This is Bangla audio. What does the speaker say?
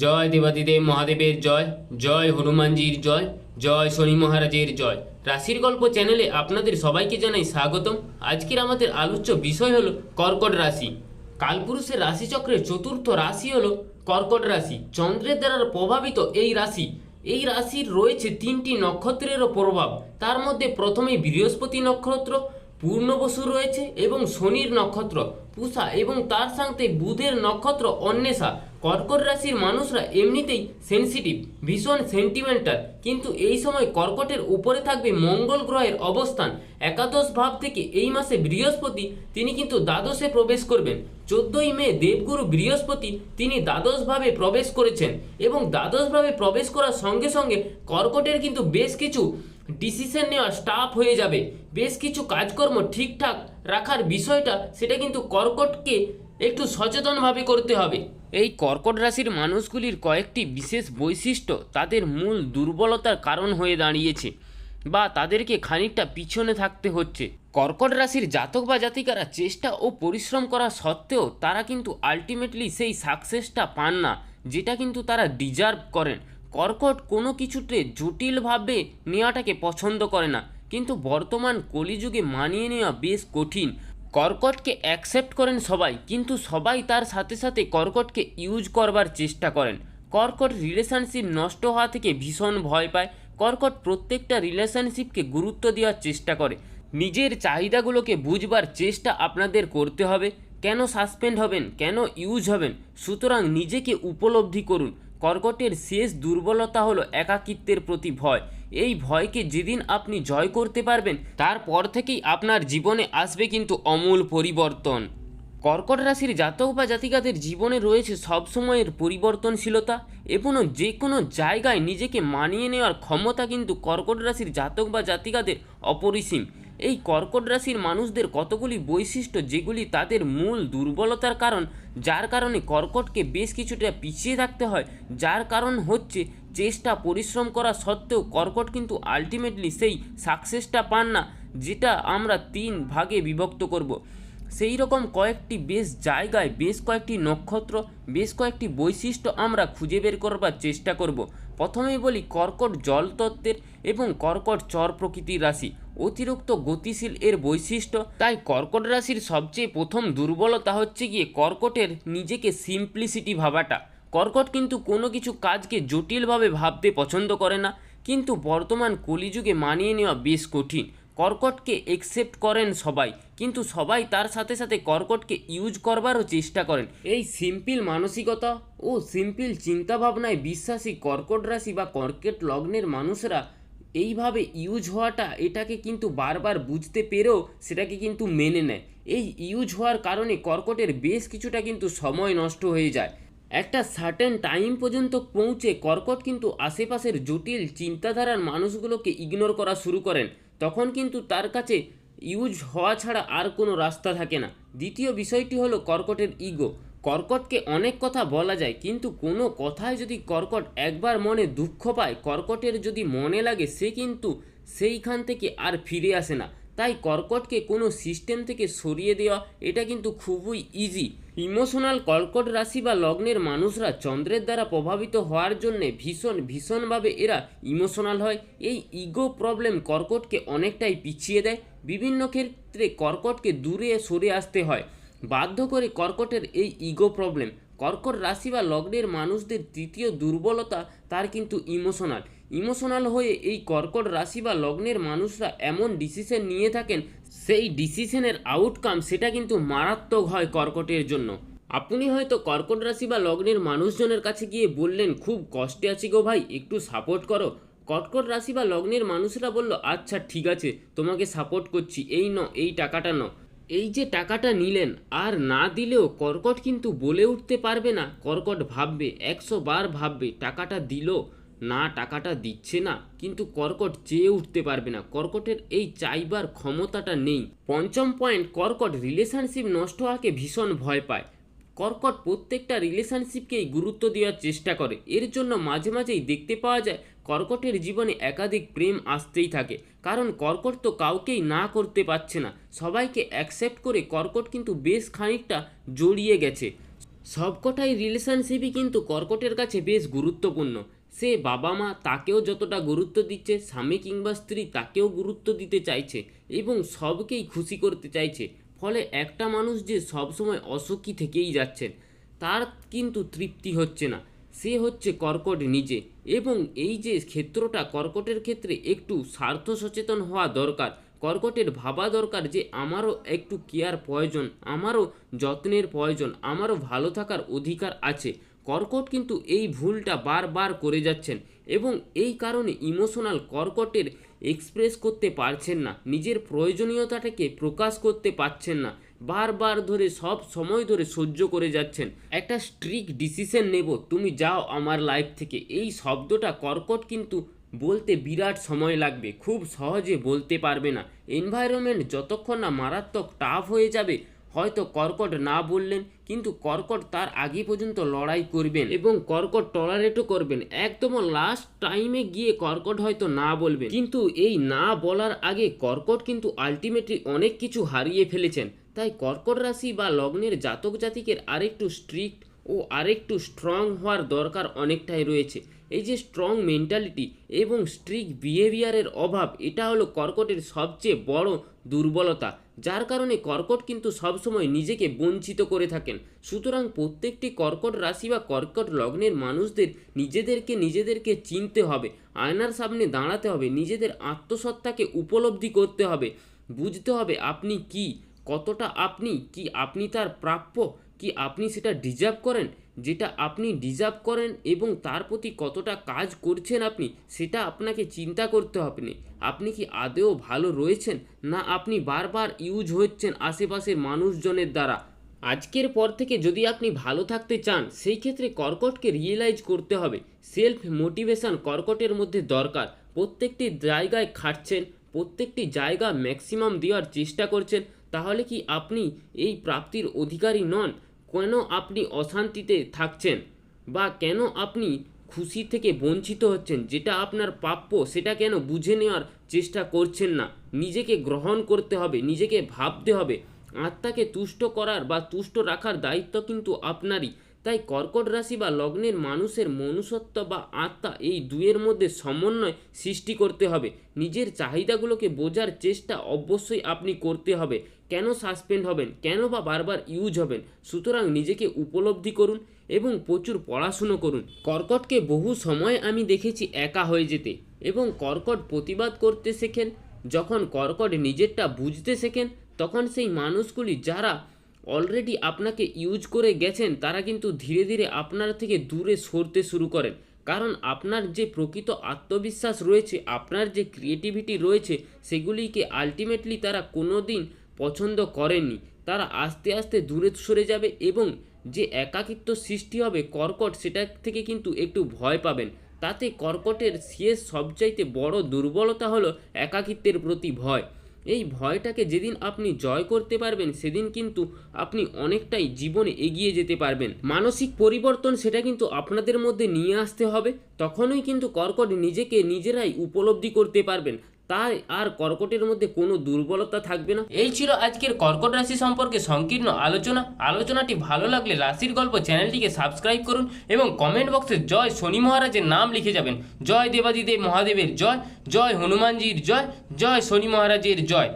জয় দেবাদিদেব মহাদেবের জয় জয় হনুমানজির জয় জয় শনি মহারাজের জয়। রাশির গল্প চ্যানেলে আপনাদের সবাইকে জানাই স্বাগতম। আজকের আমাদের আলোচ্য বিষয় হলো কর্কট রাশি। কালপুরুষের রাশিচক্রের চতুর্থ রাশি হলো কর্কট রাশি। চন্দ্রের দ্বারা প্রভাবিত এই রাশি। এই রাশির রয়েছে তিনটি নক্ষত্রেরও প্রভাব। তার মধ্যে প্রথমেই বৃহস্পতি নক্ষত্র পূর্ণবসু রয়েছে এবং শনির নক্ষত্র, পুষা এবং তার সাথে বুধের নক্ষত্র, অন্বেষা। কর্কট রাশির মানুষরা এমনিতেই সেনসিটিভ ভীষণ সেন্টিমেন্টাল কিন্তু এই সময় কর্কটের উপরে থাকবে মঙ্গল গ্রহের অবস্থান। একাদশ ভাব থেকে এই মাসে বৃহস্পতি, তিনি কিন্তু দ্বাদশে প্রবেশ করবেন। চোদ্দই মে, দেবগুরু বৃহস্পতি, তিনি দ্বাদশ ভাবে প্রবেশ করেছেন। এবং দ্বাদশ ভাবে প্রবেশ করার সঙ্গে সঙ্গে কর্কটের কিন্তু বেশ কিছু ডিসিশন নেওয়া স্টাফ হয়ে যাবে। বেশ কিছু কাজকর্ম ঠিকঠাক রাখার বিষয়টা সেটা কিন্তু কর্কটকে একটু সচেতনভাবে করতে হবে। এই কর্কট রাশির মানুষগুলির কয়েকটি বিশেষ বৈশিষ্ট্য তাদের মূল দুর্বলতার কারণ হয়ে দাঁড়িয়েছে বা তাদেরকে খানিকটা পিছনে থাকতে হচ্ছে। কর্কট রাশির জাতক বা জাতিকারা চেষ্টা ও পরিশ্রম করা সত্ত্বেও তারা কিন্তু আলটিমেটলি সেই সাকসেসটা পান না, যেটা কিন্তু তারা ডিজার্ভ করেন। কর্কট কোনো কিছুতে জটিলভাবে নেওয়াটাকে পছন্দ করে না। কিন্তু বর্তমান কলিযুগে মানিয়ে নেওয়া বেশ কঠিন। কর্কটকে অ্যাকসেপ্ট করেন সবাই, কিন্তু সবাই তার সাথে সাথে কর্কটকে ইউজ করবার চেষ্টা করেন। কর্কট রিলেশনশিপ নষ্ট হওয়া থেকে ভীষণ ভয় পায়। কর্কট প্রত্যেকটা রিলেশনশিপকে গুরুত্ব দেওয়ার চেষ্টা করে। নিজের চাহিদাগুলোকে বুঝবার চেষ্টা আপনাদের করতে হবে। কেন সাসপেন্ড হবেন? কেন ইউজ হবেন? সুতরাং নিজেকে উপলব্ধি করুন। কর্কটের শেষ দুর্বলতা হলো একাকিত্বের প্রতি ভয়। এই ভয়কে যেদিন আপনি জয় করতে পারবেন তারপর থেকেই আপনার জীবনে আসবে কিন্তু অমূল পরিবর্তন। কর্কট রাশির জাতক বা জাতিকাদের জীবনে রয়েছে সবসময়ের পরিবর্তনশীলতা এবং যে কোনো জায়গায় নিজেকে মানিয়ে নেওয়ার ক্ষমতা কিন্তু কর্কট রাশির জাতক বা জাতিকাদের অপরিসীম। এই কর্কট রাশির মানুষদের কতগুলি বৈশিষ্ট্য যেগুলি তাদের মূল দুর্বলতার কারণ, যার কারণে কর্কটকে বেশ কিছুটা পিছিয়ে থাকতে হয়, যার কারণ হচ্ছে চেষ্টা পরিশ্রম করা সত্ত্বেও কর্কট কিন্তু আলটিমেটলি সেই সাকসেসটা পান না, যেটা আমরা তিন ভাগে বিভক্ত করব। সেই রকম কয়েকটি বেশ জায়গায় বেশ কয়েকটি নক্ষত্র, বেশ কয়েকটি বৈশিষ্ট্য আমরা খুঁজে বের করবার চেষ্টা করব। প্রথমেই বলি কর্কট জল তত্ত্বের এবং কর্কট চর প্রকৃতির রাশি। অতিরিক্ত গতিশীল এর বৈশিষ্ট্য, তাই কর্কট রাশির সবচেয়ে প্রথম দুর্বলতা হচ্ছে গিয়ে কর্কটের নিজেকে সিম্পলিসিটি ভাবাটা। কর্কট কিন্তু কোনো কিছু কাজকে জটিলভাবে ভাবতে পছন্দ করে না, কিন্তু বর্তমান কলিযুগে মানিয়ে নেওয়া বেশ কঠিন। কর্কটকে একসেপ্ট করেন সবাই। কিন্তু সবাই তার সাথে সাথে কর্কটকে ইউজ করবারও চেষ্টা করেন। এই সিম্পল মানসিকতা ও সিম্পল চিন্তাভাবনায় বিশ্বাসী কর্কট রাশি বা কর্কট লগ্নের মানুষরা এইভাবে ইউজ হওয়াটা, এটাকে কিন্তু বারবার বুঝতে পেরেও সেটাকে কিন্তু মেনে নেয়। এই ইউজ হওয়ার কারণে কর্কটের বেশ কিছুটা কিন্তু সময় নষ্ট হয়ে যায়। একটা সার্টেন টাইম পর্যন্ত পৌঁছে কর্কট কিন্তু আশেপাশের জটিল চিন্তাধারার মানুষগুলোকে ইগনোর করা শুরু করেন। তখন কিন্তু তার কাছে ইউজ হওয়া ছাড়া আর কোনো রাস্তা থাকে না। দ্বিতীয় বিষয়টি হলো কর্কটের ইগো কর্কটকে অনেক কথা বলা যায়, কিন্তু কোনো কথায় যদি কর্কট একবার মনে দুঃখ পায়, কর্কটের যদি মনে লাগে, সে কিন্তু সেইখান থেকে আর ফিরে আসে না। তাই কর্কটকে কোনো সিস্টেম থেকে সরিয়ে দেওয়া, এটা কিন্তু খুবই ইজি ইমোশনাল কর্কট রাশি বা লগ্নের মানুষরা চন্দ্রের দ্বারা প্রভাবিত হওয়ার জন্যে ভীষণ, ভীষণভাবে এরা ইমোশনাল হয়। এই ইগো প্রবলেম কর্কটকে অনেকটাই পিছিয়ে দেয়। বিভিন্ন ক্ষেত্রে কর্কটকে দূরে সরে আসতে হয়। বাধ্য করে কর্কটের এই ইগো প্রবলেম কর্কট রাশি বা লগ্নের মানুষদের তৃতীয় দুর্বলতা, তার কিন্তু ইমোশনাল ইমোশনাল হয়ে এই কর্কট রাশি বা লগ্নের মানুষরা এমন ডিসিশন নিয়ে থাকেন, সেই ডিসিশনের আউটকাম সেটা কিন্তু মারাত্মক হয় কর্কটের জন্য। আপনি হয়তো কর্কট রাশি বা লগ্নের মানুষজনের কাছে গিয়ে বললেন, খুব কষ্টে আছি গো ভাই, একটু সাপোর্ট করো। কর্কট রাশি বা লগ্নের মানুষরা বলল আচ্ছা ঠিক আছে, তোমাকে সাপোর্ট করছি, এই ন এই টাকাটা ন এই যে টাকাটা নিলেন, আর না দিলেও কর্কট কিন্তু বলে উঠতে পারবে না। কর্কট ভাববে, একশো বার ভাববে, টাকাটা দিল। না টাকাটা দিচ্ছে না, কিন্তু কর্কট চেয়ে উঠতে পারবে না। কর্কটের এই চাইবার ক্ষমতাটা নেই। পঞ্চম পয়েন্ট, কর্কট রিলেশনশিপ নষ্ট হওয়াকে ভীষণ ভয় পায়। কর্কট প্রত্যেকটা রিলেশনশিপকেই গুরুত্ব দেওয়ার চেষ্টা করে। এর জন্য মাঝে মাঝেই দেখতে পাওয়া যায়, কর্কটের জীবনে একাধিক প্রেম আসতেই থাকে। কারণ কর্কট তো কাউকেই না করতে পারছে না। সবাইকে অ্যাকসেপ্ট করে কর্কট কিন্তু বেশ খানিকটা জড়িয়ে গেছে। সবকটাই রিলেশনশিপই কিন্তু কর্কটের কাছে বেশ গুরুত্বপূর্ণ। সে বাবা মা তাকেও যতটা গুরুত্ব দিচ্ছে, স্বামী কিংবা স্ত্রী তাকেও গুরুত্ব দিতে চাইছে এবং সবকেই খুশি করতে চাইছে। ফলে একটা মানুষ যে সবসময় অসুখী থেকেই যাচ্ছেন তার কিন্তু তৃপ্তি হচ্ছে না। সে হচ্ছে কর্কট নিজে এবং এই যে ক্ষেত্রটা কর্কটের ক্ষেত্রে একটু স্বার্থ সচেতন হওয়া দরকার, কর্কটের ভাবা দরকার যে আমারও একটু কেয়ার প্রয়োজন, আমারও যত্নের প্রয়োজন, আমারও ভালো থাকার অধিকার আছে। কর্কট কিন্তু এই ভুলটা বারবার করে যাচ্ছেন এবং এই কারণে ইমোশনাল কর্কটের এক্সপ্রেস করতে পারছেন না, নিজের প্রয়োজনীয়তাটাকে প্রকাশ করতে পারছেন না, বারবার ধরে সব সময় ধরে সহ্য করে যাচ্ছেন। একটা স্ট্রিক ডিসিশন নেব, তুমি যাও আমার লাইফ থেকে। এই শব্দটা কর্কট কিন্তু বলতে বিরাট সময় লাগবে, খুব সহজে বলতে পারবে না। এনভায়রনমেন্ট যতক্ষণ না মারাত্মক টাফ হয়ে যাবে হয়তো কর্কট না বললেন, কিন্তু কর্কট তার আগে পর্যন্ত লড়াই করবেন এবং কর্কট টলারেটও করবেন। একদম লাস্ট টাইমে গিয়ে কর্কট হয়তো না বলবেন। কিন্তু এই না বলার আগে কর্কট কিন্তু আলটিমেটলি অনেক কিছু হারিয়ে ফেলেছেন। তাই কর্কট রাশি বা লগ্নের জাতক জাতিকের আরেকটু স্ট্রিক্ট ও আরেকটু স্ট্রং হওয়ার দরকার অনেকটাই রয়েছে। এই যে স্ট্রং মেন্টালিটি এবং স্ট্রিক বিহেভিয়ারের অভাব, এটা হলো কর্কটের সবচেয়ে বড় দুর্বলতা, যার কারণে কর্কট কিন্তু সবসময় নিজেকে বঞ্চিত করে থাকেন। সুতরাং প্রত্যেকটি কর্কট রাশি বা কর্কট লগ্নের মানুষদের নিজেদেরকে নিজেদেরকে চিনতে হবে, আয়নার সামনে দাঁড়াতে হবে, নিজেদের আত্মসত্তাকে উপলব্ধি করতে হবে। বুঝতে হবে আপনি কি, কতটা আপনি, কি আপনি তার প্রাপ্য কি আপনি সেটা ডিজার্ভ করেন? যেটা আপনি ডিজার্ভ করেন এবং তার প্রতি কতটা কাজ করছেন আপনি, সেটা আপনাকে চিন্তা করতে হবে আপনি কি আদেও ভালো রয়েছেন? না, আপনি বারবার ইউজ হচ্ছেন আশেপাশের মানুষজনের দ্বারা। আজকের পর থেকে যদি আপনি ভালো থাকতে চান, সেই ক্ষেত্রে কর্কটকে রিয়েলাইজ করতে হবে। সেলফ মোটিভেশন কর্কটের মধ্যে দরকার। প্রত্যেকটি জায়গায় খাটছেন, প্রত্যেকটি জায়গা ম্যাক্সিমাম দেওয়ার চেষ্টা করছেন। তাহলে কি আপনি এই প্রাপ্তির অধিকারী নন? কেন আপনি অশান্তিতে থাকছেন? বা কেন আপনি খুশি থেকে বঞ্চিত হচ্ছেন? যেটা আপনার প্রাপ্য, সেটা কেন বুঝে নেওয়ার চেষ্টা করছেন না? নিজেকে গ্রহণ করতে হবে, নিজেকে ভাবতে হবে। আত্মাকে তুষ্ট করার বা তুষ্ট রাখার দায়িত্ব কিন্তু আপনারই। তাই কর্কট রাশি বা লগ্নের মানুষের মনুষ্যত্ব বা আত্মা এই দুয়ের মধ্যে সমন্বয় সৃষ্টি করতে হবে। নিজের চাহিদাগুলোকে বোঝার চেষ্টা অবশ্যই আপনি করতে হবে। কেন সাসপেন্ড হবেন? কেন বা বারবার ইউজ হবেন? সুতরাং নিজেকে উপলব্ধি করুন এবং প্রচুর পড়াশুনো করুন। কর্কটকে বহু সময় আমি দেখেছি একা হয়ে যেতে এবং কর্কট প্রতিবাদ করতে শেখেন। যখন কর্কট নিজেরটা বুঝতে শেখেন, তখন সেই মানুষগুলি যারা অলরেডি আপনাকে ইউজ করে গেছেন, তারা কিন্তু ধীরে ধীরে আপনার থেকে দূরে সরতে শুরু করেন। কারণ আপনার যে প্রকৃত আত্মবিশ্বাস রয়েছে, আপনার যে ক্রিয়েটিভিটি রয়েছে, সেগুলিকে আলটিমেটলি তারা কোনো দিন পছন্দ করেননি। তারা আস্তে আস্তে দূরে সরে যাবে এবং যে একাকিত্ব সৃষ্টি হবে কর্কট, সেটা থেকে কিন্তু একটু ভয় পাবেন। তাতে কর্কটের শেষ সবচাইতে বড় দুর্বলতা হলো একাকিত্বের প্রতি ভয়। এই ভয়টাকে যেদিন আপনি জয় করতে পারবেন, সেদিন কিন্তু আপনি অনেকটাই জীবনে এগিয়ে যেতে পারবেন। মানসিক পরিবর্তন সেটা কিন্তু আপনাদের মধ্যে নিয়ে আসতে হবে, তখনই কিন্তু কর্কট নিজেকে নিজেরাই উপলব্ধি করতে পারবেন। তাই আর কর্কটের মধ্যে কোনো দুর্বলতা থাকবে না। এই ছিল আজকের কর্কট রাশি সম্পর্কে সংকীর্ণ আলোচনা। আলোচনাটি ভালো লাগলে রাশির গল্প চ্যানেলটিকে সাবস্ক্রাইব করুন এবং কমেন্ট বক্সে জয় শনি মহারাজের নাম লিখে যাবেন। জয় দেবাদিদেব মহাদেবের জয় জয় হনুমানজির জয় জয় শনি মহারাজের জয়।